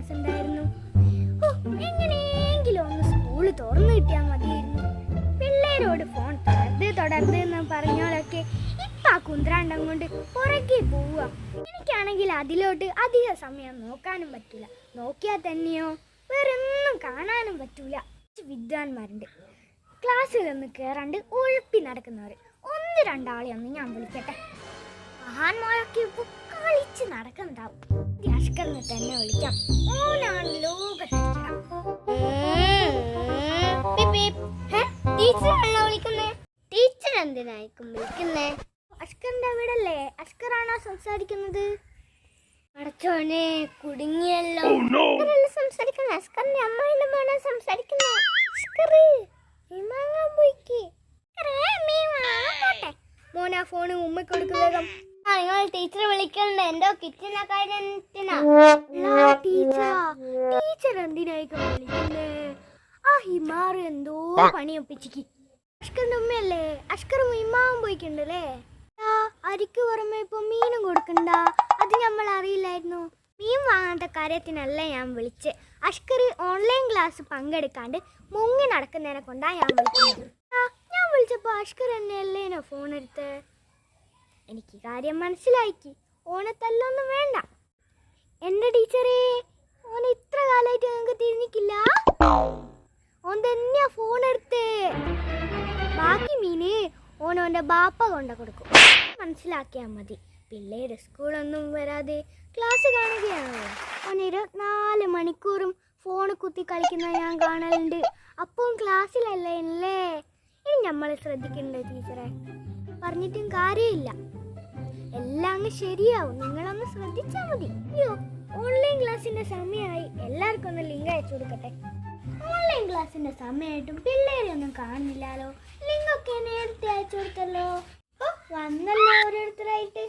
Class ഉണ്ടായിരുന്നു എങ്ങനെയെങ്കിലും ഒന്ന് സ്കൂൾ തുറന്നു കിട്ടിയാൽ മതിയായിരുന്നു. പിള്ളേരോട് ഫോൺ തുടർന്ന് തുടർന്ന് എന്ന് പറഞ്ഞോളൊക്കെ. ഇപ്പം ആ കുന്ത്രാണ്ടം കൊണ്ട് പുറകെ പോവുക. എനിക്കാണെങ്കിൽ അതിലോട്ട് അധിക സമയം നോക്കാനും പറ്റില്ല നോക്കിയാൽ തന്നെയോ? വേറെ ഒന്നും കാണാനും പറ്റൂല. വിദ്വാൻമാരുണ്ട്. ക്ലാസ്സിലൊന്ന് കയറാണ്ട് ഒഴുപ്പി നടക്കുന്നവർ ഒന്ന് രണ്ടാളെ ഒന്ന് ഞാൻ വിളിക്കട്ടെ. മഹാന്മാരൊക്കെ ഇപ്പൊ കളിച്ച് നടക്കുന്നുണ്ടാവും ഈ തന്നെ വിളിക്കാം. ഓനാണ് ടീച്ചറാണോ വിളിക്കുന്നേ? ടീച്ചർ എന്തിനായിരിക്കും വിളിക്കുന്നേ? അഷ്കറിന്റെ വീടല്ലേ? അഷ്കറാണോ സംസാരിക്കുന്നത്? അടച്ചോനെ കുടുങ്ങിയല്ലോ. അഷ്കറല്ല സംസാരിക്കുന്നത്? അഷ്കറിന്റെ അമ്മയുടെ മോനാ സംസാരിക്കുന്നത് അഷ്കർ പോയിക്ക്. മോനാ ഫോണ് ഉമ്മ കൊടുക്കുക ആ ടീച്ചർ വിളിക്കണ്ട. എന്തോ ടീച്ചറാ. ടീച്ചർ എന്തിനായിരിക്കും വിളിക്കുന്നേ? ആ ഹിമാർ എന്തോ പണി ഒപ്പിച്ചിക്ക്. അഷ്കറിന്റെ ഉമ്മയല്ലേ? അഷ്കർ ഇമ്മാവും പോയിക്കണ്ടല്ലേ ആ അരിക്ക് പുറമെ ഇപ്പൊ മീനും കൊടുക്കണ്ട. അത് നമ്മൾ അറിയില്ലായിരുന്നു. മീൻ വാങ്ങാത്ത കാര്യത്തിനല്ല ഞാൻ വിളിച്ച്. അഷ്കർ ഓൺലൈൻ ക്ലാസ് പങ്കെടുക്കാണ്ട് മുങ്ങി നടക്കുന്നതിനെ കൊണ്ടാ ഞാൻ വിളിച്ചത്. ഞാൻ വിളിച്ചപ്പോ അഷ്കർ എന്നെയല്ലേനോ ഫോൺ എടുത്ത്? എനിക്ക് കാര്യം മനസ്സിലാക്കി ഓണത്തല്ലൊന്നും വേണ്ട. എന്റെ ടീച്ചറേ ഓൻ ഇത്ര കാലമായിട്ട് ഞങ്ങൾക്ക് തിരിഞ്ഞിക്കില്ല. ഓൻ തന്നെയാ ഫോൺ എടുത്തേ. ബാക്കി മീന് ഓൻ ഓന്റെ ബാപ്പ കൊണ്ട കൊടുക്കും. മനസ്സിലാക്കിയാൽ മതി. പിള്ളേരെ സ്കൂളൊന്നും വരാതെ ക്ലാസ് കാണുകയാണല്ലോ ഓൻ ഇരുപത്തിനാല് മണിക്കൂറും ഫോൺ കുത്തി കളിക്കുന്ന ഞാൻ കാണലുണ്ട്. അപ്പം ക്ലാസ്സിലല്ലേ നമ്മൾ ശ്രദ്ധിക്കണ്ടേ ടീച്ചറെ. പറഞ്ഞിട്ടും കാര്യമില്ല. എല്ലാം അങ്ങ് ശരിയാവും. നിങ്ങളൊന്ന് ശ്രദ്ധിച്ചാൽ മതി. അയ്യോ ഓൺലൈൻ ക്ലാസ്സിന്റെ സമയമായി. എല്ലാവർക്കും ഒന്ന് ലിങ്ക് അയച്ചു കൊടുക്കട്ടെ. ഓൺലൈൻ ക്ലാസ്സിന്റെ സമയമായിട്ടും പിള്ളേരെ ഒന്നും കാണുന്നില്ലല്ലോ ലിങ്ക് ഒക്കെ നേരത്തെ അയച്ചു കൊടുത്തല്ലോ. ഓ വന്നല്ലോ ഓരോരുത്തരായിട്ട്.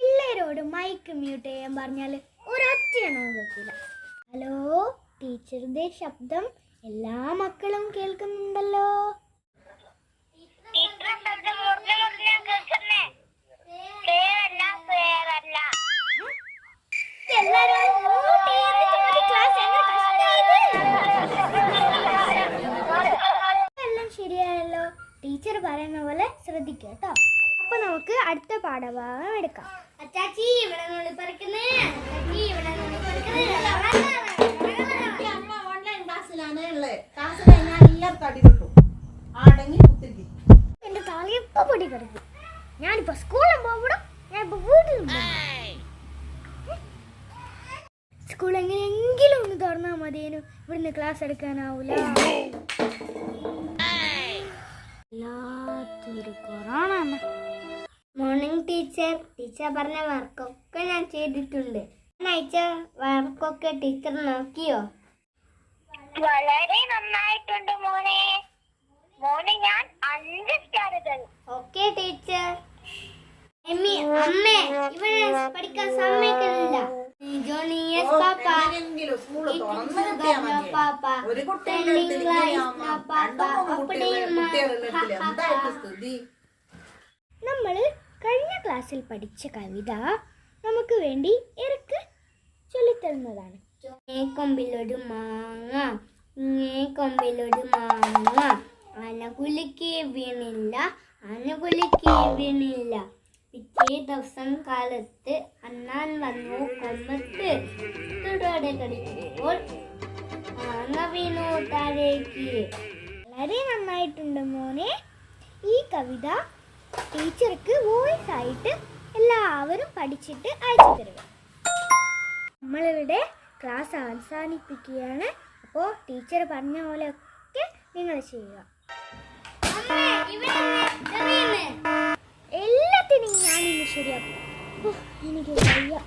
പിള്ളേരോട് മൈക്ക് മ്യൂട്ട് ചെയ്യാൻ പറഞ്ഞാൽ ഒരൊറ്റയെണ്ണം കേൾക്കില്ല ഹലോ ടീച്ചറുടെ ശബ്ദം എല്ലാ മക്കളും കേൾക്കുന്നുണ്ടല്ലോ? എല്ലാം ശരിയായല്ലോ ടീച്ചർ പറയുന്ന പോലെ ശ്രദ്ധിക്കുക കേട്ടോ. അപ്പൊ നമുക്ക് അടുത്ത പാഠഭാഗം എടുക്കാം അച്ചാച്ചി ഇവിടെ നുള്ളി പറിക്കുന്നേ. അച്ചാച്ചി ഇവിടെ നുള്ളി നമ്മളെ ഓൺലൈൻ ക്ലാസ്സിലാണ് ഉള്ളത് ക്ലാസ് കഴിഞ്ഞാൽ കിട്ടും. ആടെങ്കിൽ എന്റെ തല ഇപ്പൊ പൊടി കിടക്കും. ഞാനിപ്പോ സ്കൂളിൽ പോകണം ഞാനിപ്പോ വീട്ടിൽ സ്കൂൾ എങ്ങനെയെങ്കിലും ഒന്ന് തുറന്നാ മതിയേനു. ഇവിടുന്ന് ക്ലാസ് എടുക്കാനാവൂല. വല്ലാത്തൊരു കൊറോണ മോർണിംഗ് ടീച്ചർ ടീച്ചർ പറഞ്ഞ വർക്കൊക്കെ ഞാൻ ചെയ്തിട്ടുണ്ട്. അയച്ച വർക്കൊക്കെ ടീച്ചർ നോക്കിയോ? വളരെ നന്നായിട്ടുണ്ട് മോനെ. മോനെ ഞാൻ അഞ്ച് സ്റ്റാർ ഓക്കെ ടീച്ചർ അമ്മേ ഇവിടെ പഠിക്കാൻ സമ്മതിക്കുന്നില്ല ജോണി പാപ്പ എങ്ങനെയെങ്കിലും സ്കൂൾ തുറന്ന് കിട്ടിയാൽ മതി. ഒരു കുട്ടിയുടെ അടുത്തില്ല രണ്ടോ മൂന്ന് കുട്ടികൾ കുട്ടികളുടെ എന്തായിട്ട് സ്ഥിതി? നമ്മൾ കഴിഞ്ഞ ക്ലാസ്സിൽ പഠിച്ച കവിത നമുക്ക് വേണ്ടി ഇറക്ക് ചൊല്ലിത്തരുന്നതാണ്. കൊമ്പിലൊരു മാങ്ങ ഇങ്ങേ കൊമ്പിലൊരു മാങ്ങ. അനകുലിക്ക് വീണില്ല അനകുലിക്ക് വീണില്ല. പിറ്റേ ദിവസം കാലത്ത് അണ്ണാൻ വന്നു കൊമ്പത്ത് തുടോടെ കടിക്കുമ്പോൾ വീണു താഴേക്ക്. വളരെ നന്നായിട്ടുണ്ട് മോനെ. ഈ കവിത ടീച്ചർക്ക് വോയിസ് ആയിട്ട് എല്ലാവരും പഠിച്ചിട്ട് അയച്ചു തരുക. നമ്മളിവിടെ ക്ലാസ് അവസാനിപ്പിക്കുകയാണ്. അപ്പോൾ ടീച്ചർ പറഞ്ഞ പോലെയൊക്കെ നിങ്ങൾ ചെയ്യുക. ശരിയാക്കും. എനിക്ക് വയ്യ.